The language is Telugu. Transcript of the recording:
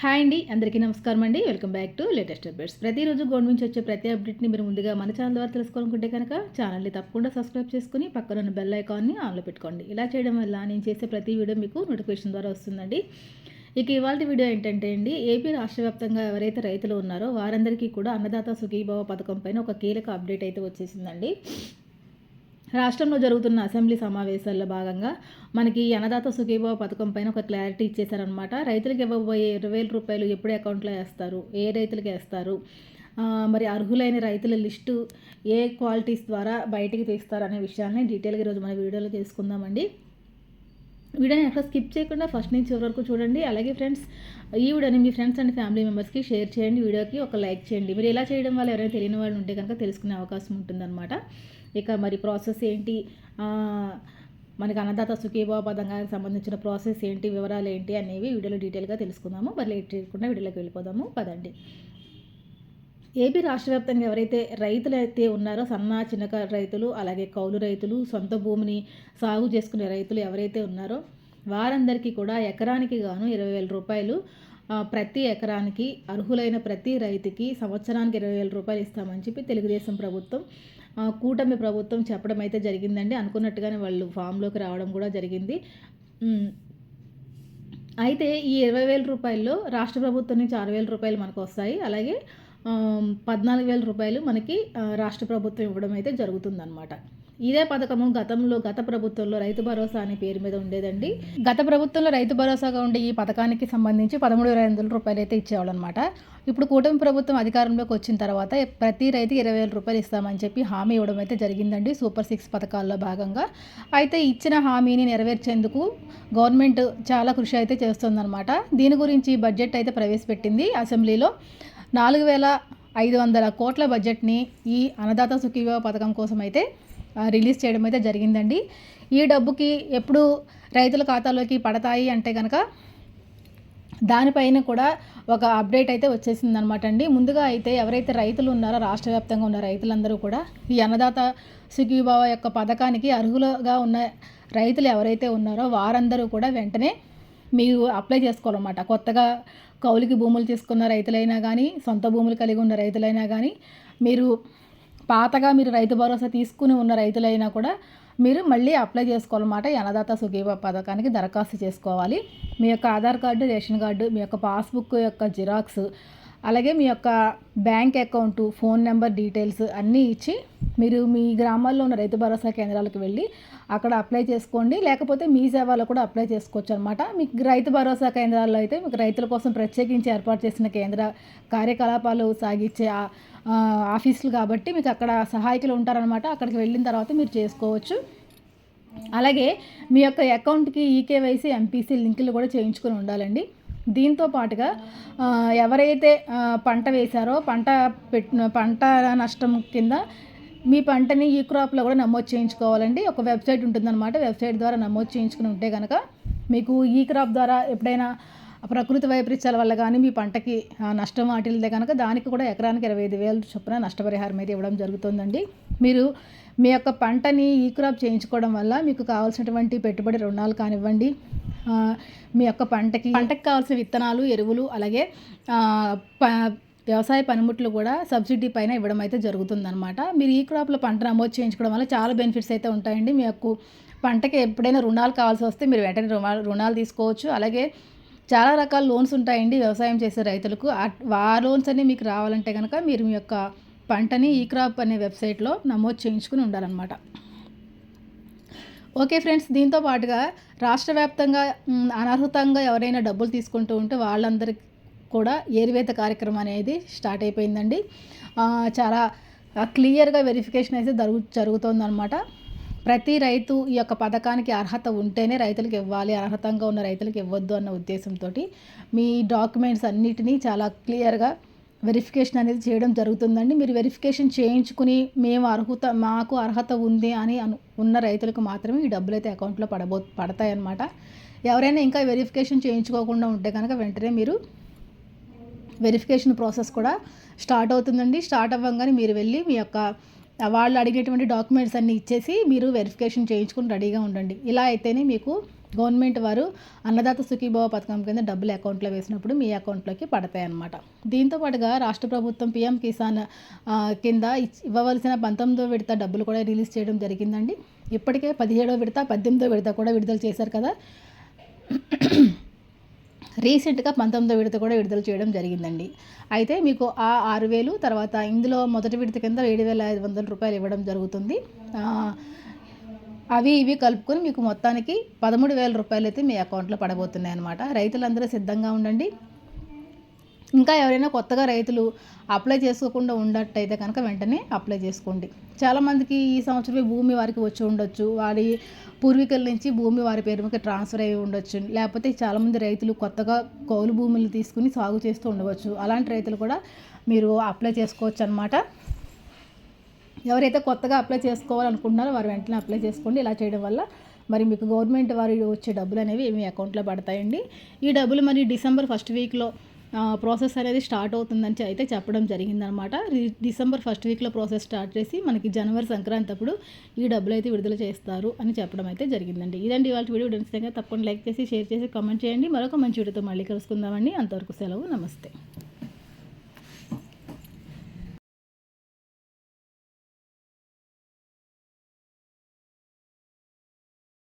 హాయ్ అండి అందరికీ నమస్కారం అండి. Welcome back to latest updates. ప్రతిరోజు గవర్నమెంట్ నుంచి వచ్చే ప్రతి అప్డేట్ని మీరు ముందుగా మన ఛానల్ ద్వారా తెలుసుకోవాలనుకుంటే కనుక ఛానల్ని తప్పకుండా సబ్స్క్రైబ్ చేసుకుని పక్కన ఉన్న బెల్ ఐకాన్ని ఆన్లో పెట్టుకోండి. ఇలా చేయడం వల్ల నేను చేసే ప్రతి వీడియో మీకు నోటిఫికేషన్ ద్వారా వస్తుందండి. ఇక ఇవాళ వీడియో ఏంటంటే అండి ఏపీ రాష్ట్ర వ్యాప్తంగా ఎవరైతే రైతులు ఉన్నారో వారందరికీ కూడా అన్నదాత సుఖీభావ పథకం పైన ఒక కీలక అప్డేట్ అయితే వచ్చేసిందండి. రాష్ట్రంలో జరుగుతున్న అసెంబ్లీ సమావేశాల్లో భాగంగా మనకి అన్నదాత సుఖీభావ పథకం పైన ఒక క్లారిటీ ఇచ్చేశారనమాట రైతులకు ఇవ్వబోయే ఇరవై వేల రూపాయలు ఎప్పుడు అకౌంట్లో వేస్తారు? ఏ రైతులకు వేస్తారు? మరి అర్హులైన రైతుల లిస్టు ఏ క్వాలిటీస్ ద్వారా బయటికి తీస్తారు అనే విషయాన్ని డీటెయిల్గా ఈరోజు మన వీడియోలో తెలుసుకుందామండి. వీడియోని ఎక్కడ స్కిప్ చేయకుండా ఫస్ట్ నుంచి చివరి వరకు చూడండి. అలాగే ఫ్రెండ్స్ ఈ వీడియోని మీ ఫ్రెండ్స్ అండ్ ఫ్యామిలీ మెంబర్స్కి షేర్ చేయండి. వీడియోకి ఒక లైక్ చేయండి. మీరు ఇలా చేయడం వల్ల ఎవరైనా తెలియని వాళ్ళు ఉంటే కనుక తెలుసుకునే అవకాశం ఉంటుందన్నమాట. ఇక మరి ప్రాసెస్ ఏంటి? మనకి అన్నదాత సుఖీభావ పథకానికి సంబంధించిన ప్రాసెస్ ఏంటి? వివరాలు ఏంటి? అనేవి వీడియోలో డీటెయిల్గా తెలుసుకుందాము. మరి లేట్ చేయకుండా వీడియోలోకి వెళ్ళిపోదాము. పదండి. ఏపీ రాష్ట్ర వ్యాప్తంగా ఎవరైతే రైతులు అయితే ఉన్నారో సన్న చిన్నక రైతులు అలాగే కౌలు రైతులు సొంత భూమిని సాగు చేసుకునే రైతులు ఎవరైతే ఉన్నారో వారందరికీ కూడా ఎకరానికి గాను ఇరవై వేల రూపాయలు ప్రతి ఎకరానికి అర్హులైన ప్రతి రైతుకి సంవత్సరానికి ఇరవై వేల రూపాయలు ఇస్తామని చెప్పి తెలుగుదేశం ప్రభుత్వం కూటమి ప్రభుత్వం చెప్పడం అయితే జరిగిందండి. అనుకున్నట్టుగానే వాళ్ళు ఫామ్లోకి రావడం కూడా జరిగింది. అయితే ఈ ఇరవై వేల రూపాయల్లో రాష్ట్ర ప్రభుత్వం నుంచి ఆరు వేల రూపాయలు మనకు వస్తాయి. అలాగే పద్నాలుగు వేల రూపాయలు మనకి రాష్ట్ర ప్రభుత్వం ఇవ్వడం అయితే జరుగుతుందన్నమాట. ఇదే పథకము గతంలో గత ప్రభుత్వంలో రైతు భరోసా అనే పేరు మీద ఉండేదండి. గత ప్రభుత్వంలో రైతు భరోసాగా ఉండే ఈ పథకానికి సంబంధించి పదమూడు వేల వందల రూపాయలు అయితే ఇచ్చేవాళ్ళు అనమాట ఇప్పుడు కూటమి ప్రభుత్వం అధికారంలోకి వచ్చిన తర్వాత ప్రతి రైతు ఇరవై వేల రూపాయలు ఇస్తామని చెప్పి హామీ ఇవ్వడం అయితే జరిగిందండి సూపర్ సిక్స్ పథకాల్లో భాగంగా. అయితే ఇచ్చిన హామీని నెరవేర్చేందుకు గవర్నమెంట్ చాలా కృషి అయితే చేస్తుందన్నమాట దీని గురించి బడ్జెట్ అయితే ప్రవేశపెట్టింది అసెంబ్లీలో. నాలుగు వేల ఐదు వందల కోట్ల బడ్జెట్ని ఈ అన్నదాత సుఖీవ పథకం కోసం అయితే రిలీజ్ చేయడం అయితే జరిగిందండి. ఈ డబ్బుకి ఎప్పుడు రైతుల ఖాతాలోకి పడతాయి అంటే కనుక దానిపైన కూడా ఒక అప్డేట్ అయితే వచ్చేసిందనమాట అండి. ముందుగా అయితే ఎవరైతే రైతులు ఉన్నారో రాష్ట్ర వ్యాప్తంగా ఉన్న రైతులందరూ కూడా ఈ అన్నదాత సుఖీభావ యొక్క పథకానికి అర్హులుగా ఉన్న రైతులు ఎవరైతే ఉన్నారో వారందరూ కూడా వెంటనే మీరు అప్లై చేసుకోవాలన్నమాట. కొత్తగా కౌలికి భూములు తీసుకున్న రైతులైనా కానీ సొంత భూములు కలిగి ఉన్న రైతులైనా కానీ మీరు పాతగా మీరు రైతు భరోసా తీసుకుని ఉన్న రైతులైనా కూడా మీరు మళ్ళీ అప్లై చేసుకోవాలన్నమాట అన్నదాత సుఖీభ పథకానికి దరఖాస్తు చేసుకోవాలి. మీ యొక్క ఆధార్ కార్డు రేషన్ కార్డు మీ యొక్క పాస్బుక్ యొక్క జిరాక్స్ అలాగే మీ యొక్క bank account phone number details అన్నీ ఇచ్చి మీరు మీ గ్రామాల్లో ఉన్న రైతు భరోసా కేంద్రాలకు వెళ్ళి అక్కడ అప్లై చేసుకోండి. లేకపోతే మీ సేవలో కూడా అప్లై చేసుకోవచ్చు అనమాట మీకు రైతు భరోసా కేంద్రాల్లో అయితే మీకు రైతుల కోసం ప్రత్యేకించి ఏర్పాటు చేసిన కేంద్ర కార్యకలాపాలు సాగించే ఆఫీసులు కాబట్టి మీకు అక్కడ సహాయకులు ఉంటారనమాట అక్కడికి వెళ్ళిన తర్వాత మీరు చేసుకోవచ్చు. అలాగే మీ యొక్క అకౌంట్కి ఈకేవైసీ ఎంపీసీ లింకులు కూడా చేయించుకొని ఉండాలండి. దీంతో పాటుగా ఎవరైతే పంట వేశారో పంట పెట్టిన పంట నష్టం కింద మీ పంటని ఈ క్రాప్లో కూడా నమోదు చేయించుకోవాలండి. ఒక వెబ్సైట్ ఉంటుందన్నమాట. వెబ్సైట్ ద్వారా నమోదు చేయించుకుని ఉంటే కనుక మీకు ఈ క్రాప్ ద్వారా ఎప్పుడైనా ప్రకృతి వైపరీత్యాల వల్ల కానీ మీ పంటకి నష్టం వాటిల్దే కనుక దానికి కూడా ఎకరానికి ఇరవై ఐదు వేలు చొప్పున నష్టపరిహారం అయితే ఇవ్వడం జరుగుతుందండి. మీరు మీ యొక్క పంటని ఈ క్రాప్ చేయించుకోవడం వల్ల మీకు కావాల్సినటువంటి పెట్టుబడి రుణాలు కానివ్వండి మీ యొక్క పంటకి పంటకు కావాల్సిన విత్తనాలు ఎరువులు అలాగే వ్యవసాయ పనిముట్లు కూడా సబ్సిడీ పైన ఇవ్వడం అయితే జరుగుతుందనమాట మీరు ఈ క్రాప్లో పంట నమోదు చేయించుకోవడం వల్ల చాలా బెనిఫిట్స్ అయితే ఉంటాయండి. మీ యొక్క పంటకి ఎప్పుడైనా రుణాలు కావాల్సి వస్తే మీరు వెంటనే రుణాలు తీసుకోవచ్చు. అలాగే చాలా రకాల లోన్స్ ఉంటాయండి వ్యవసాయం చేసే రైతులకు. ఆ లోన్స్ అన్నీ మీకు రావాలంటే కనుక మీరు మీ యొక్క పంటని ఈ క్రాప్ అనే వెబ్సైట్లో నమోదు చేయించుకుని ఉండాలన్నమాట. ఓకే ఫ్రెండ్స్ దీంతో పాటుగా రాష్ట్ర వ్యాప్తంగా అనర్హతంగా ఎవరైనా డబ్బులు తీసుకుంటూ ఉంటే వాళ్ళందరికీ కూడా ఏరివేత కార్యక్రమం అనేది స్టార్ట్ అయిపోయిందండి. చాలా క్లియర్గా వెరిఫికేషన్ అయితే జరుగు జరుగుతుందన్నమాట. ప్రతి రైతు ఈ యొక్క పథకానికి అర్హత ఉంటేనే రైతులకు ఇవ్వాలి అర్హతంగా ఉన్న రైతులకు ఇవ్వద్దు అన్న ఉద్దేశంతో మీ డాక్యుమెంట్స్ అన్నిటినీ చాలా క్లియర్గా వెరిఫికేషన్ అనేది చేయడం జరుగుతుందండి. మీరు వెరిఫికేషన్ చేయించుకుని మేము అర్హత మాకు అర్హత ఉంది అని అను ఉన్న రైతులకు మాత్రమే ఈ డబ్బులు అయితే అకౌంట్లో పడబో పడతాయన్నమాట. ఎవరైనా ఇంకా వెరిఫికేషన్ చేయించుకోకుండా ఉంటే కనుక వెంటనే మీరు వెరిఫికేషన్ ప్రాసెస్ కూడా స్టార్ట్ అవుతుందండి. స్టార్ట్ అవ్వగానే మీరు వెళ్ళి మీ యొక్క వాళ్ళు అడిగేటువంటి డాక్యుమెంట్స్ అన్నీ ఇచ్చేసి మీరు వెరిఫికేషన్ చేయించుకుని రెడీగా ఉండండి. ఇలా అయితేనే మీకు గవర్నమెంట్ వారు అన్నదాత సుఖీభావ పథకం కింద డబ్బులు అకౌంట్లో వేసినప్పుడు మీ అకౌంట్లోకి పడతాయి అన్నమాట. దీంతో పాటుగా రాష్ట్ర ప్రభుత్వం పీఎం కిసాన్ కింద ఇచ్- ఇవ్వవలసిన పంతొమ్మిదో విడత డబ్బులు కూడా రిలీజ్ చేయడం జరిగిందండి. ఇప్పటికే పదిహేడో విడత పద్దెనిమిదో విడత కూడా విడుదల చేశారు కదా. రీసెంట్గా పంతొమ్మిదో విడత కూడా విడుదల చేయడం జరిగిందండి. అయితే మీకు ఆ ఆరు వేలు తర్వాత ఇందులో మొదటి విడత కింద ఏడు వేల ఐదు వందల రూపాయలు ఇవ్వడం జరుగుతుంది. అవి ఇవి కలుపుకొని మీకు మొత్తానికి పదమూడు వేల రూపాయలు అయితే మీ అకౌంట్లో పడబోతున్నాయి అనమాట రైతులందరూ సిద్ధంగా ఉండండి. ఇంకా ఎవరైనా కొత్తగా రైతులు అప్లై చేసుకోకుండా ఉన్నట్టయితే కనుక వెంటనే అప్లై చేసుకోండి. చాలామందికి ఈ సంవత్సరమే భూమి వారికి వచ్చి ఉండొచ్చు. వారి పూర్వీకుల నుంచి భూమి వారి పేరు మీద ట్రాన్స్ఫర్ అయ్యి ఉండొచ్చు. లేకపోతే చాలామంది రైతులు కొత్తగా కౌలు భూములు తీసుకుని సాగు చేస్తూ ఉండవచ్చు. అలాంటి రైతులు కూడా మీరు అప్లై చేసుకోవచ్చు అనమాట ఎవరైతే కొత్తగా అప్లై చేసుకోవాలనుకుంటున్నారో వారు వెంటనే అప్లై చేసుకోండి. ఇలా చేయడం వల్ల మరి మీకు గవర్నమెంట్ వారు వచ్చే డబ్బులు అనేవి మీ అకౌంట్లో పడతాయండి. ఈ డబ్బులు మరి డిసెంబర్ ఫస్ట్ వీక్లో ప్రాసెస్ అనేది స్టార్ట్ అవుతుందని అయితే చెప్పడం జరిగిందనమాట డిసెంబర్ ఫస్ట్ వీక్లో ప్రాసెస్ స్టార్ట్ చేసి మనకి జనవరి సంక్రాంతి అప్పుడు ఈ డబ్బులు అయితే విడుదల చేస్తారు అని చెప్పడం అయితే జరిగిందండి. ఇదండి ఇవాళ వీడియో. నచ్చితే తప్పకుండా లైక్ చేసి షేర్ చేసి కామెంట్ చేయండి. మరొక మంచి వీడియోతో మళ్ళీ కలుసుకుందామండి. అంతవరకు సెలవు. నమస్తే.